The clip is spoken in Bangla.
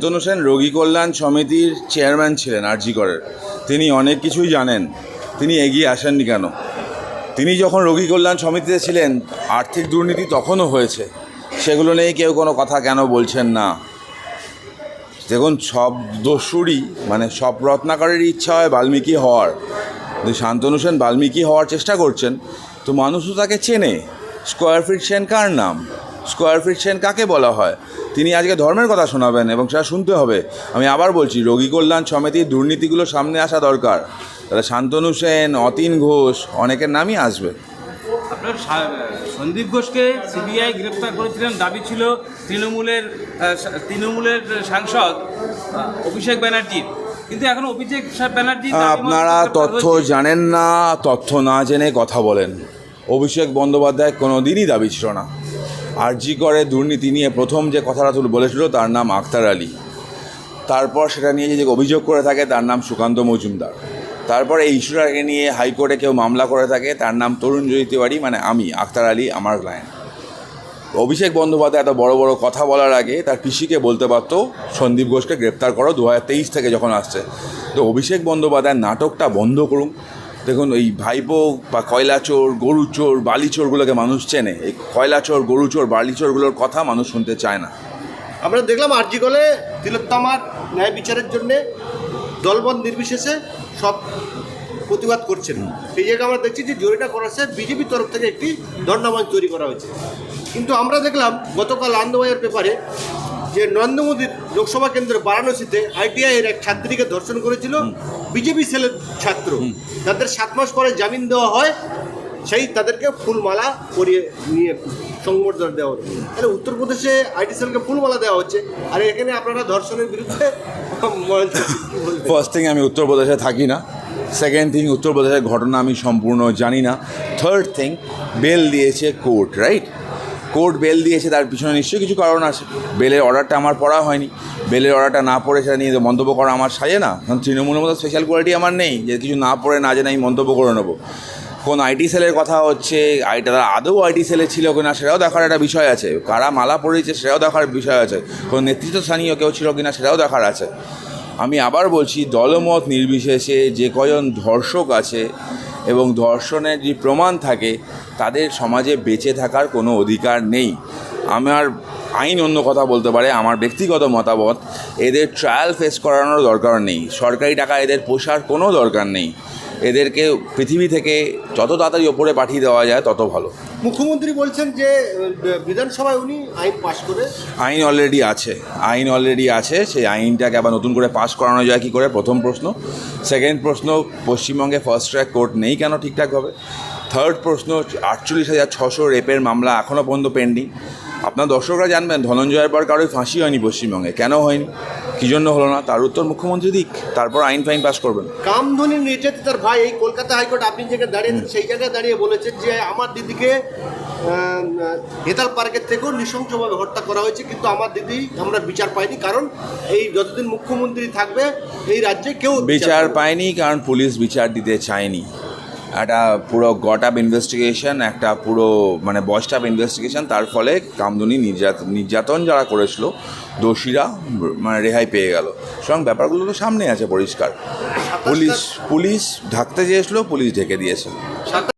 শান্তনু সেন রোগী কল্যাণ সমিতির চেয়ারম্যান ছিলেন আরজি করের। তিনি অনেক কিছুই জানেন। তিনি এগিয়ে আসেননি কেন? তিনি যখন রোগী কল্যাণ সমিতিতে ছিলেন, আর্থিক দুর্নীতি তখনও হয়েছে। সেগুলো নিয়ে কেউ কোনো কথা কেন বলছেন না? দেখুন, সব দস্যুরই মানে সব রত্নাকরের ইচ্ছা হয় বাল্মীকি হওয়ার। শান্তনু সেন বাল্মীকি হওয়ার চেষ্টা করছেন, তো মানুষও তাকে চেনে। স্কোয়ার ফিট সেন কার নাম? স্কোয়ার ফিট সেন কাকে বলা হয়? তিনি আজকে ধর্মের কথা শোনাবেন এবং সেটা শুনতে হবে। আমি আবার বলছি রোগী কল্যাণ সমিতির দুর্নীতিগুলো সামনে আসা দরকার। তাহলে শান্তনু সেন অতীন ঘোষ অনেকের নামই আসবে। আপনার সন্দীপ ঘোষকে সিবিআই গ্রেপ্তার করেছিলেন দাবি ছিল তৃণমূলের তৃণমূলের সাংসদ অভিষেক ব্যানার্জির। কিন্তু এখন অভিষেক ব্যানার্জি আপনারা তথ্য জানেন না তথ্য না জেনে কথা বলেন। অভিষেক বন্দ্যোপাধ্যায় কোনো দিনই দাবি ছিল না। আরজি করে দুর্নীতি নিয়ে প্রথম যে কথাটা তুলে বলেছিল, তার নাম আখতার আলী। তারপর সেটা নিয়ে যে অভিযোগ করে থাকে, তার নাম সুকান্ত মজুমদার। তারপর এই ইস্যুটাকে নিয়ে হাইকোর্টে কেউ মামলা করে থাকে, তার নাম তরুণ জয়ী তিওয়ারি মানে আমি, আখতার আলী, আমার ক্লায়েন্ট অভিষেক বন্দ্যোপাধ্যায় এত বড় বড় কথা বলার আগে তার পিসিকে বলতে পারতো, সন্দীপ ঘোষকে গ্রেপ্তার করো, দু হাজার তেইশ থেকে যখন আসছে। তো অভিষেক বন্দ্যোপাধ্যায়ের নাটকটা বন্ধ করুন দেখুন, এই ভাইপো বা কয়লা চোর, গরু চোর, বালি চোরগুলোকে মানুষ চেনে। এই কয়লা চোর, গরু চোর, বালি চোরগুলোর কথা মানুষ শুনতে চায় না। আমরা দেখলাম আরজি কলে তিলোত্তমার ন্যায় বিচারের জন্যে দলবন্ধ নির্বিশেষে সব প্রতিবাদ করছেন। সেই জায়গায় আমরা দেখছি যে জরিটা করা হচ্ছে বিজেপির তরফ থেকে একটি দণ্ডমঞ্চ তৈরি করা হয়েছে। কিন্তু আমরা দেখলাম গতকাল আনন্দবাজার পেপারে যে নরেন্দ্র মোদীর লোকসভা কেন্দ্র বারাণসীতে আইটিআই এর এক ছাত্রীকে ধর্ষণ করেছিল বিজেপি সেলের ছাত্র। তাদের সাত মাস পরে জামিন দেওয়া হয় সেই তাদেরকে ফুলমালা পরিয়ে নিয়ে সংবর্ধনা দেওয়া হচ্ছে তাহলে উত্তরপ্রদেশে আইটি সেলকে ফুলমালা দেওয়া হচ্ছে আর এখানে আপনারা ধর্ষণের বিরুদ্ধে? ফার্স্ট থিং আমি উত্তরপ্রদেশে থাকি না। সেকেন্ড থিং উত্তরপ্রদেশের ঘটনা আমি সম্পূর্ণ জানি না। থার্ড থিং বেল দিয়েছে কোর্ট রাইট কোর্ট বেল দিয়েছে, তার পিছনে নিশ্চয়ই কিছু কারণ আছে। বেলের অর্ডারটা আমার পড়া হয়নি। বেলের অর্ডারটা না পড়ে সেটা নিয়ে মন্তব্য করা আমার সাজে না। কারণ তৃণমূলের মতো স্পেশাল কোয়ালিটি আমার নেই যে কিছু না পড়ে না জেনে আমি মন্তব্য করে নেব। কোন আইটি সেলের কথা হচ্ছে আইটা তারা আদৌ আইটি সেলে ছিল কিনা সেটাও দেখার একটা বিষয় আছে। কারা মালা পড়েছে সেটাও দেখার বিষয় আছে। কোন নেতৃত্ব স্থানীয় কেউ ছিল কিনা সেটাও দেখার আছে। আমি আবার বলছি, দলমত নির্বিশেষে যে কজন ধর্ষক আছে এবং ধর্ষণের যে প্রমাণ থাকে, তাদের সমাজে বেঁচে থাকার কোনো অধিকার নেই। আমার আইন অন্য কথা বলতে পারে, আমার ব্যক্তিগত মতামত, এদের ট্রায়াল ফেস করানোর দরকার নেই। সরকারি টাকা এদের পোষার কোনো দরকার নেই। এদেরকে পৃথিবী থেকে যত তাড়াতাড়ি ওপরে পাঠিয়ে দেওয়া যায় তত ভালো। মুখ্যমন্ত্রী বলছেন যে বিধানসভায় উনি আইন পাশ করে আইন অলরেডি আছে। আইন অলরেডি আছে। সেই আইনটাকে আবার নতুন করে পাশ করানো যায় কী করে? প্রথম প্রশ্ন। সেকেন্ড প্রশ্ন পশ্চিমবঙ্গে ফার্স্ট ট্র্যাক কোর্ট নেই কেন ঠিকঠাকভাবে থার্ড প্রশ্ন আটচল্লিশ হাজার ছশো রেপের মামলা এখনও পর্যন্ত পেন্ডিং আপনার দর্শকরা জানবেন ধনঞ্জয়ের পর কারোই ফাঁসি হয়নি পশ্চিমবঙ্গে। কেন হয়নি? কী জন্য হলো না? তার উত্তর মুখ্যমন্ত্রী দিক তারপর আইন ফাইন পাস করবেন। কামধনির নির্যাতিত তার ভাই এই কলকাতা হাইকোর্ট আপনি যে জায়গায় দাঁড়িয়ে সেই জায়গায় দাঁড়িয়ে বলেছেন যে আমার দিদিকে হেতাল পার্কের থেকেও নৃশংসভাবে হত্যা করা হয়েছে কিন্তু আমার দিদি আমরা বিচার পাইনি কারণ এই যতদিন মুখ্যমন্ত্রী থাকবে এই রাজ্যে কেউ বিচার পায়নি কারণ পুলিশ বিচার দিতে চায়নি। একটা পুরো গট আপ ইনভেস্টিগেশন একটা পুরো মানে বস্ট আপ ইনভেস্টিগেশন তার ফলে কামদুনি নির্যাতন নির্যাতন যারা করেছিল দোষীরা মানে রেহাই পেয়ে গেল। সুতরাং ব্যাপারগুলো তো সামনে আছে পরিষ্কার। পুলিশ পুলিশ ঢাকতে চেয়েছিল পুলিশ ঢেকে দিয়েছে সাতাশ